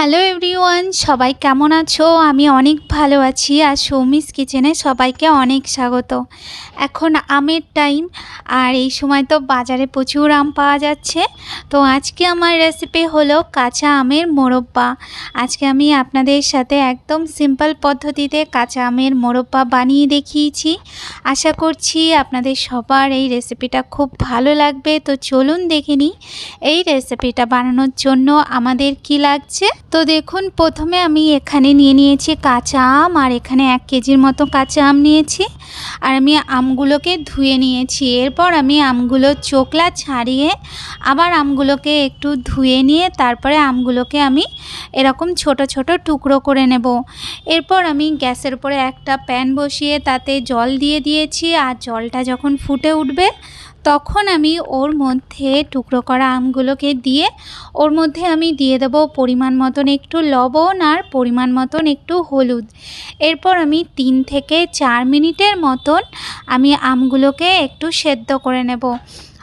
Hello everyone, সবাই কেমন আছো? আমি অনেক ভালো আছি আর সৌমিস কিচেনে সবাইকে অনেক স্বাগত। এখন আমের টাইম আর এই সময় তো বাজারে প্রচুর আম পাওয়া যাচ্ছে। তো আজকে আমার রেসিপি হলো কাঁচা আমের মোরব্বা। আজকে আমি আপনাদের সাথে একদম সিম্পল পদ্ধতিতে কাঁচা আমের মোরব্বা বানিয়ে দেখিয়েছি। আশা করছি আপনাদের সবার এই রেসিপিটা খুব ভালো লাগবে। তো চলুন দেখে নিই, এই রেসিপিটা বানানোর জন্য আমাদের কি লাগছে? তো দেখুন, প্রথমে আমি এখানে নিয়ে নিয়েছি কাঁচা আম, আর এখানে এক কেজির মতো কাঁচা আম নিয়েছি। আর আমি আমগুলোকে ধুয়ে নিয়েছি। এরপর আমি আমগুলো চোকলা ছাড়িয়ে আবার আমগুলোকে একটু ধুয়ে নিয়ে তারপরে আমগুলোকে আমি এরকম ছোট ছোট টুকরো করে নেব। এরপর আমি গ্যাসের উপরে একটা প্যান বসিয়ে তাতে জল দিয়ে দিয়েছি আর জলটা যখন ফুটে উঠবে তখন আমি ওর মধ্যে টুকরো করা আমগুলোকে দিয়ে, ওর মধ্যে আমি দিয়ে দেব পরিমাণ মতন একটু লবণ আর পরিমাণ মতন একটু হলুদ। এরপর আমি তিন থেকে চার মিনিটের মতন আমি আমগুলোকে একটু সেদ্ধ করে নেব।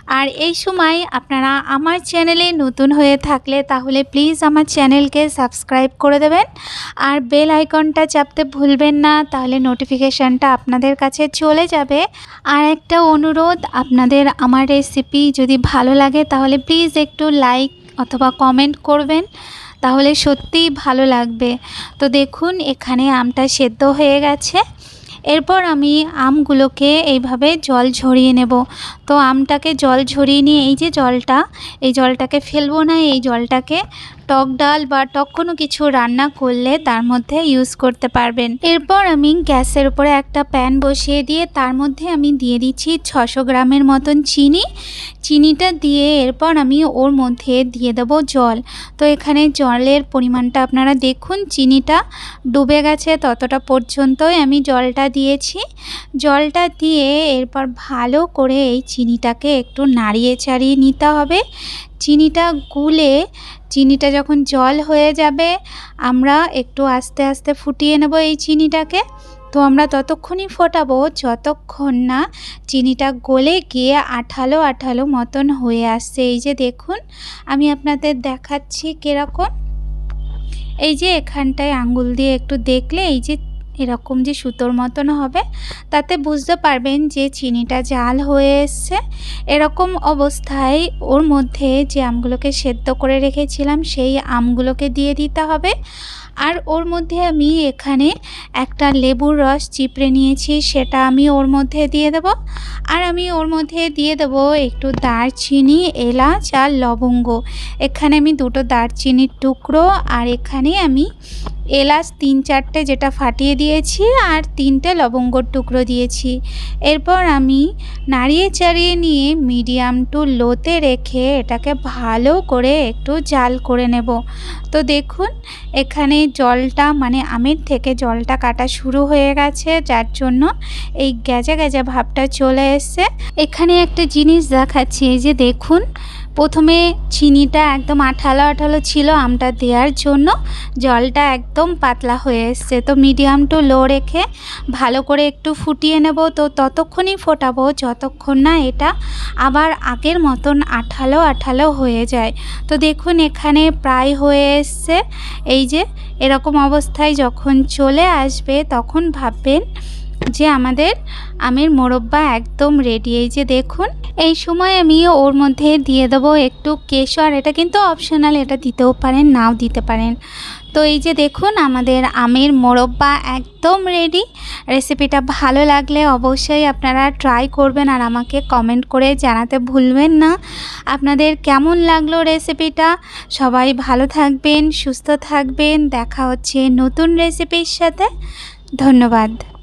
আর এই সময় আপনারা আমার চ্যানেলে নতুন হয়ে থাকলে তাহলে প্লিজ আমার চ্যানেলকে সাবস্ক্রাইব করে দেবেন। আর বেল আইকনটা চাপতে ভুলবেন না, তাহলে নোটিফিকেশানটা আপনাদের কাছে চলে যাবে। আর একটা অনুরোধ, আপনাদের আমার রেসিপি যদি ভালো লাগে তাহলে প্লিজ একটু লাইক অথবা কমেন্ট করবেন, তাহলে সত্যিই ভালো লাগবে। তো দেখুন, এখানে আমটা সেদ্ধ হয়ে গেছে। এরপর আমি আমগুলোকে এইভাবে জল ঝরিয়ে নেব। তো আমটাকে জল ঝরিয়ে নিয়ে এই যে জলটা, এই জলটাকে ফেলব না, এই জলটাকে টক ডাল বা টক কোনো কিছু রান্না করলে তার মধ্যে ইউজ করতে পারবেন। এরপর আমি গ্যাসের উপরে একটা প্যান বসিয়ে দিয়ে তার মধ্যে আমি দিয়ে দিচ্ছি ছশো গ্রামের মতন চিনি। চিনিটা দিয়ে এরপর আমি ওর মধ্যে দিয়ে দেব জল। তো এখানে জলের পরিমাণটা আপনারা দেখুন, চিনিটা ডুবে গেছে ততটা পর্যন্তই আমি জলটা দিয়েছি। জলটা দিয়ে এরপর ভালো করে এই চিনিটাকে একটু নাড়িয়ে চাড়িয়ে নিতে হবে। চিনিটা গুলে চিনিটা যখন জল হয়ে যাবে, আমরা একটু আস্তে আস্তে ফুটিয়ে নেব এই চিনিটাকে। তো আমরা ততক্ষণই ফোটাবো, যতক্ষণ না চিনিটা গলে গিয়ে আঠালো আঠালো মতন হয়ে আসছে। এই যে দেখুন, আমি আপনাদের দেখাচ্ছি কীরকম। এই যে এখানটায় আঙ্গুল দিয়ে একটু দেখলে এই যে এরকম যে সুতোর মতন হবে, তাতে বুঝতে পারবেন যে চিনিটা জাল হয়ে এসছে। এরকম অবস্থায় ওর মধ্যে যে আমগুলোকে সেদ্ধ করে রেখেছিলাম, সেই আমগুলোকে দিয়ে দিতে হবে। আর ওর মধ্যে আমি এখানে একটা লেবুর রস চিপড়ে নিয়েছি, সেটা আমি ওর মধ্যে দিয়ে দেব। আর আমি ওর মধ্যে দিয়ে দেব একটু দারচিনি, এলাচ আর লবঙ্গ। এখানে আমি দুটো দারচিনির টুকরো আর এখানে আমি এলাচ তিন চারটে যেটা ফাটিয়ে দিয়েছি আর তিনটে লবঙ্গর টুকরো দিয়েছি। এরপর আমি নাড়িয়ে চাড়িয়ে নিয়ে মিডিয়াম টু লোতে রেখে এটাকে ভালো করে একটু জাল করে নেব। তো দেখুন, এখানে জলটা মানে আমের থেকে জলটা কাটা শুরু হয়ে গেছে, যার জন্য এই গ্যাজা গ্যাজা ভাবটা চলে এসছে। এখানে একটা জিনিস দেখাচ্ছি, এই যে দেখুন প্রথমে চিনিটা একদম আঠালো আঠালো ছিল আমটা দেওয়ার জন্য। জলটা একদম পাতলা হয়ে এসছে। তো মিডিয়াম টু লো রেখে ভালো করে একটু ফুটিয়ে নেব। তো ততক্ষণই ফোটাবো, যতক্ষণ না এটা আবার আগের মতন আঠালো আঠালো হয়ে যায়। তো দেখুন এখানে প্রায় হয়ে এসছে। এই যে এরকম অবস্থায় যখন চলে আসবে তখন ভাববেন যে আমাদের আমের মোরব্বা একদম রেডি এই যে দেখুন, এই সময় আমি ওর মধ্যে দিয়ে দেবো একটু কেশর। এটা কিন্তু অপশনাল এটা দিতেও পারেন, নাও দিতে পারেন। তো এই যে দেখুন, আমাদের আমের মোরব্বা একদম রেডি রেসিপিটা ভালো লাগলে অবশ্যই আপনারা ট্রাই করবেন আর আমাকে কমেন্ট করে জানাতে ভুলবেন না। আপনাদের কেমন লাগল রেসিপিটা সবাই ভালো থাকবেন, সুস্থ থাকবেন। দেখা হচ্ছে নতুন রেসিপির সাথে। ধন্যবাদ।